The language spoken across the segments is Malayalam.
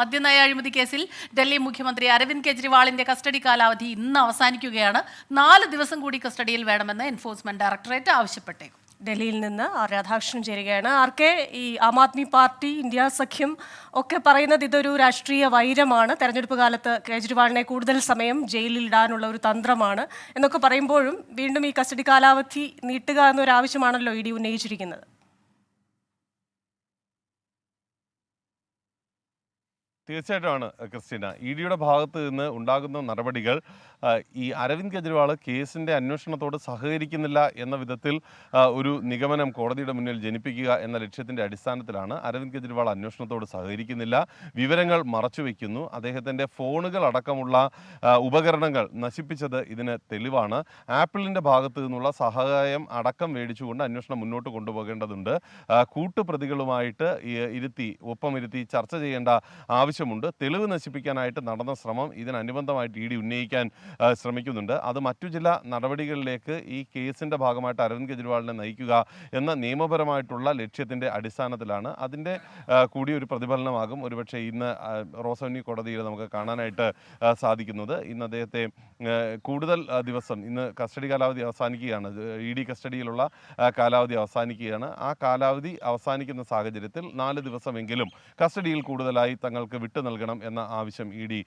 മദ്യനയ അഴിമതി കേസിൽ ഡൽഹി മുഖ്യമന്ത്രി അരവിന്ദ് കെജ്രിവാളിന്റെ കസ്റ്റഡി കാലാവധി ഇന്ന് അവസാനിക്കുകയാണ്. നാല് ദിവസം കൂടി കസ്റ്റഡിയിൽ വേണമെന്ന് എൻഫോഴ്സ്മെന്റ് ഡയറക്ടറേറ്റ് ആവശ്യപ്പെട്ടേക്കും. ഡൽഹിയിൽ നിന്ന് രാധാകൃഷ്ണൻ ചേരുകയാണ്. ആർക്കെ ഈ ആം ആദ്മി പാർട്ടി ഇന്ത്യ സഖ്യം ഒക്കെ പറയുന്നത് ഇതൊരു രാഷ്ട്രീയ വൈരമാണ്. തെരഞ്ഞെടുപ്പ് കാലത്ത് കേജ്രിവാളിനെ കൂടുതൽ സമയം ജയിലിൽ ഇടാനുള്ള ഒരു തന്ത്രമാണ് എന്നൊക്കെ പറയുമ്പോഴും വീണ്ടും ഈ കസ്റ്റഡി കാലാവധി നീട്ടുക എന്നൊരു ആവശ്യമാണല്ലോ ഇ ഡി ഉന്നയിച്ചിരിക്കുന്നത്. തീർച്ചയായിട്ടുമാണ് ക്രിസ്റ്റീന. ഇ ഡിയുടെ ഭാഗത്ത് നിന്ന് ഉണ്ടാകുന്ന നടപടികൾ ഈ അരവിന്ദ് കെജ്രിവാൾ കേസിന്റെ അന്വേഷണത്തോട് സഹകരിക്കുന്നില്ല എന്ന വിധത്തിൽ ഒരു നിഗമനം കോടതിയുടെ മുന്നിൽ ജനിപ്പിക്കുക എന്ന ലക്ഷ്യത്തിന്റെ അടിസ്ഥാനത്തിലാണ് അരവിന്ദ് കെജ്രിവാൾ അന്വേഷണത്തോട് സഹകരിക്കുന്നില്ല. വിവരങ്ങൾ മറച്ചുവെക്കുന്നു അദ്ദേഹത്തിന്റെ ഫോണുകൾ അടക്കമുള്ള ഉപകരണങ്ങൾ നശിപ്പിച്ചത് ഇതിന് തെളിവാണ്. ആപ്പിളിന്റെ ഭാഗത്ത് നിന്നുള്ള സഹായം അടക്കം മേടിച്ചുകൊണ്ട് അന്വേഷണം മുന്നോട്ട് കൊണ്ടുപോകേണ്ടതുണ്ട്. കൂട്ടുപ്രതികളുമായിട്ട് ഇരുത്തി ഒപ്പമിരുത്തി ചർച്ച ചെയ്യേണ്ട ആവശ്യമുണ്ട്. തെളിവ് നശിപ്പിക്കാനായിട്ട് നടന്ന ശ്രമം ഇതിനനുബന്ധമായിട്ട് ഇ ഡി ഉന്നയിക്കാൻ ശ്രമിക്കുന്നുണ്ട്. അത് മറ്റു ചില നടപടികളിലേക്ക് ഈ കേസിന്റെ ഭാഗമായിട്ട് അരവിന്ദ് കെജ്രിവാളിനെ നയിക്കുക എന്ന നിയമപരമായിട്ടുള്ള ലക്ഷ്യത്തിന്റെ അടിസ്ഥാനത്തിലാണ്. അതിന്റെ കൂടി ഒരു പ്രതിഫലനമാകും. ഒരുപക്ഷെ ഇന്ന് റോസവന്യൂ കോടതിയിൽ നമുക്ക് കാണാനായിട്ട് സാധിക്കുന്നത്. ഇന്ന് അദ്ദേഹത്തെ കൂടുതൽ ദിവസം ഇന്ന് കസ്റ്റഡി കാലാവധി അവസാനിക്കുകയാണ്. ഇ ഡി കസ്റ്റഡിയിലുള്ള കാലാവധി അവസാനിക്കുകയാണ്. ആ കാലാവധി അവസാനിക്കുന്ന സാഹചര്യത്തിൽ നാല് ദിവസമെങ്കിലും കസ്റ്റഡിയിൽ കൂടുതലായി തങ്ങൾക്ക് വിട്ടു നൽകണം എന്ന ആവശ്യം ഇ ഡി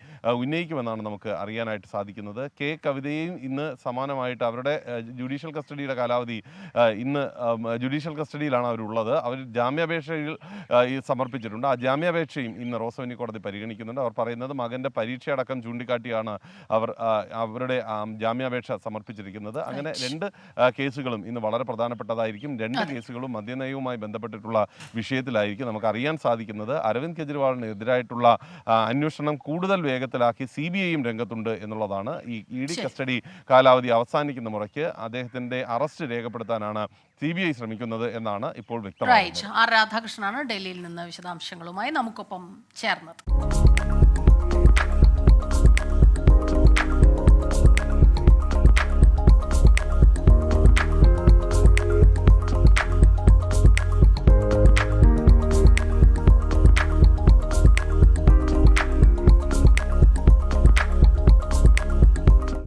ഉന്നയിക്കുമെന്നാണ് നമുക്ക് അറിയാനായിട്ട് സാധിക്കുന്നത്. കെ കവിതയും ഇന്ന് സമാനമായിട്ട് അവരുടെ ജുഡീഷ്യൽ കസ്റ്റഡിയുടെ കാലാവധി ഇന്ന് ജുഡീഷ്യൽ കസ്റ്റഡിയിലാണ് അവരുള്ളത്. അവർ ജാമ്യാപേക്ഷയിൽ ഈ സമർപ്പിച്ചിട്ടുണ്ട്. ആ ജാമ്യാപേക്ഷയും ഇന്ന് റോസവനി കോടതി പരിഗണിക്കുന്നുണ്ട്. അവർ പറയുന്നത് മകന്റെ പരീക്ഷയടക്കം ചൂണ്ടിക്കാട്ടിയാണ് അവർ അവരുടെ ജാമ്യാപേക്ഷ സമർപ്പിച്ചിരിക്കുന്നത്. അങ്ങനെ രണ്ട് കേസുകളും ഇന്ന് വളരെ പ്രധാനപ്പെട്ടതായിരിക്കും. രണ്ട് കേസുകളും മദ്യനയവുമായി ബന്ധപ്പെട്ടിട്ടുള്ള വിഷയത്തിലായിരിക്കും നമുക്ക് അറിയാൻ സാധിക്കുന്നത്. അരവിന്ദ് കെജ്രിവാളിന് എതിരായിട്ടുള്ള ആ, അന്വേഷണം കൂടുതൽ വേഗത്തിലാക്കി സി ബി ഐയും രംഗത്തുണ്ട് എന്നുള്ളതാണ് ഈ ഇ ഡി കസ്റ്റഡി കാലാവധി അവസാനിക്കുന്ന മുറയ്ക്ക് അദ്ദേഹത്തിന്റെ അറസ്റ്റ് രേഖപ്പെടുത്താനാണ് സി ബി ഐ ശ്രമിക്കുന്നത് എന്നാണ് ഇപ്പോൾ വ്യക്തമായത് ആർ രാധാകൃഷ്ണനാണ് ഡൽഹിയിൽ നിന്ന് വിശദാംശങ്ങളുമായി നമുക്കൊപ്പം ചേർന്നത്.